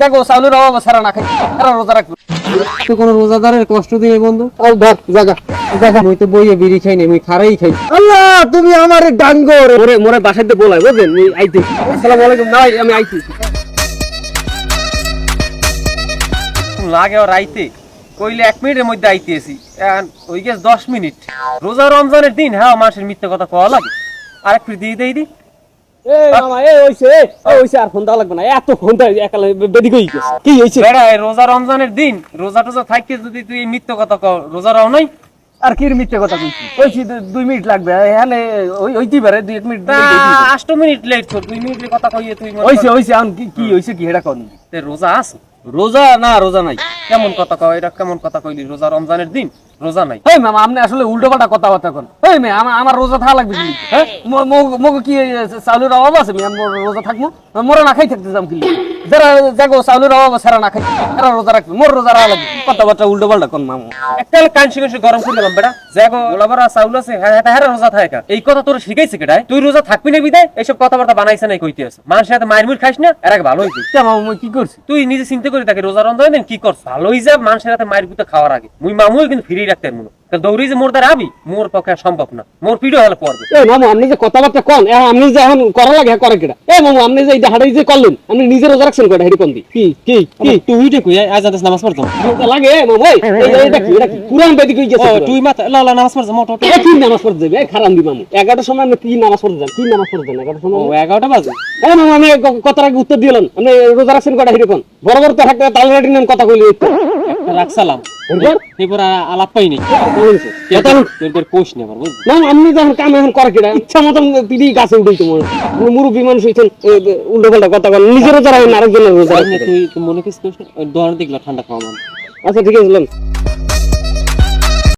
দেখো চাউলের অভাব সারা না খাই। সারা রোজা রাখব। তো কোনো রোজাদারের কষ্ট দিয়ে বন্ধু? আর ধর জাগা। জাগা মুই তো বইয়ে বিড়ি খাই না মুই খারাই খাই। আল্লাহ তুমি আমার ডাঙ্গো রে মোরে মোরে বলাই বুঝলেন মুই আইতে। আসসালামু আলাইকুম। নাই আমি আইছি। লাগে ওর আইতে। কইলে এক মিনিটের মধ্যে আইতেছি ওই গেছে দশ মিনিট। রোজা রমজানের দিন হ্যাঁ মানুষের মিথ্যে কথা কওয়া লাগে। আর এক ফির দিয়ে দেই এই মামা এই হইছে এই হইছে আর ফোন দেওয়া লাগবে না। এত ফোন দেয় একালে বেদি কই গেছে? কি হইছে? বেড়া রোজা রমজানের দিন রোজা টোজা থাকতে যদি তুই কথা কও রোজা রাও নাই? আর কি মিথ্যে কথা কইছি? কইছি মিনিট লাগবে ওই পারে মিনিট মিনিট লেট কর দুই মিনিট কথা কইয়ে তুই কর- হইছে হইছে আন কি কি হইছে কি এটা কোন? তে রোজা আছে রোজা? না, রোজা নাই। কেমন কথা কয় এটা কেমন কথা কইলি? রোজা রমজানের দিন? রোজা নাই। এই মামা আপনি আসলে উল্টো পাল্টা কথাবার্তা কোন এই মে আমার রোজা থাকা লাগবে কি হ্যাঁ মগো কি চালুর অভাব আছে? রোজা থাকব? মোরা না খাই থাকতে যাম কি যারা জাগো চাউলের অভাব আছে সারা না খাই সারা রোজা রাখবে মোর রোজা রাখা লাগবে। কথাবার্তা উল্টো পাল্টা কোন মামা। একটা কানসি কানসি গরম করে দিলাম বেটা। দেখো গোলাবারা চাউল আছে হ্যাঁ হ্যাঁ হ্যাঁ রোজা থাকে এই কথা তোর শিখাইছে কেটাই তুই রোজা থাকবি না বিদায়? এইসব কথাবার্তা বানাইছে নাই কইতে আছে। মানুষের সাথে মায়ের খাইস না এর আগে কে মামা মুই কি করছি? তুই নিজে চিন্তা করে রোজা দিন কি করছ? ভালোই যা মানুষের হাতে মায়ের গুতে খাওয়ার আগে। মুই মামুই কিন্তু ফিরিয়ে রাখতে মনে দৌড়ি যে মোর দ্বারা আবি মোর পক্ষে সম্ভব না। মোর পিড়ো হলে পড়বে। মামা আপনি যে কথাবার্তা কোন এ আপনি যে এখন করা লাগে হ্যাঁ করে মামা আপনি যে এটা হাড়াই যে করলেন আপনি নিজে রোজা রাখছেন কয়টা হেডি কোন দি কি কি? কি তুই উঠে কই? আজ আদেশ নামাজ পড়তো লাগে এ মামা এই এই- এটা কি এটা কি কুরআন বেদি কই গেছে তুই মাথা লা লা নামাজ পড়ছ মোট এটা কি নামাজ পড়তে যাবে? এই খারাপ দি মামু। এগারোটার সময় আপনি কি নামাজ পড়তে যান? কি নামাজ পড়তে যান? এগারোটার সময় ও 11টা বাজে। মামা আমি কথার আগে উত্তর দিলাম। আপনি রোজা রাখছেন কয়টা হেডি কোন। বড় বড় তো থাকতে তালরাটি নাম কথা কইলি এরপর আলাপ পাই নাই কোষ নে আমি কাম এখন করে ইচ্ছা মতন পিড়ি গাছে উঠেই তোমার আপনি মুরব্বী মানুষ হইছেন উল্টো পাল্টা কথা বলেন। নিজেরও আরেকজনের তুই মনে করিস? দেখল ঠান্ডা খাওয়া মানে আচ্ছা ঠিক আছে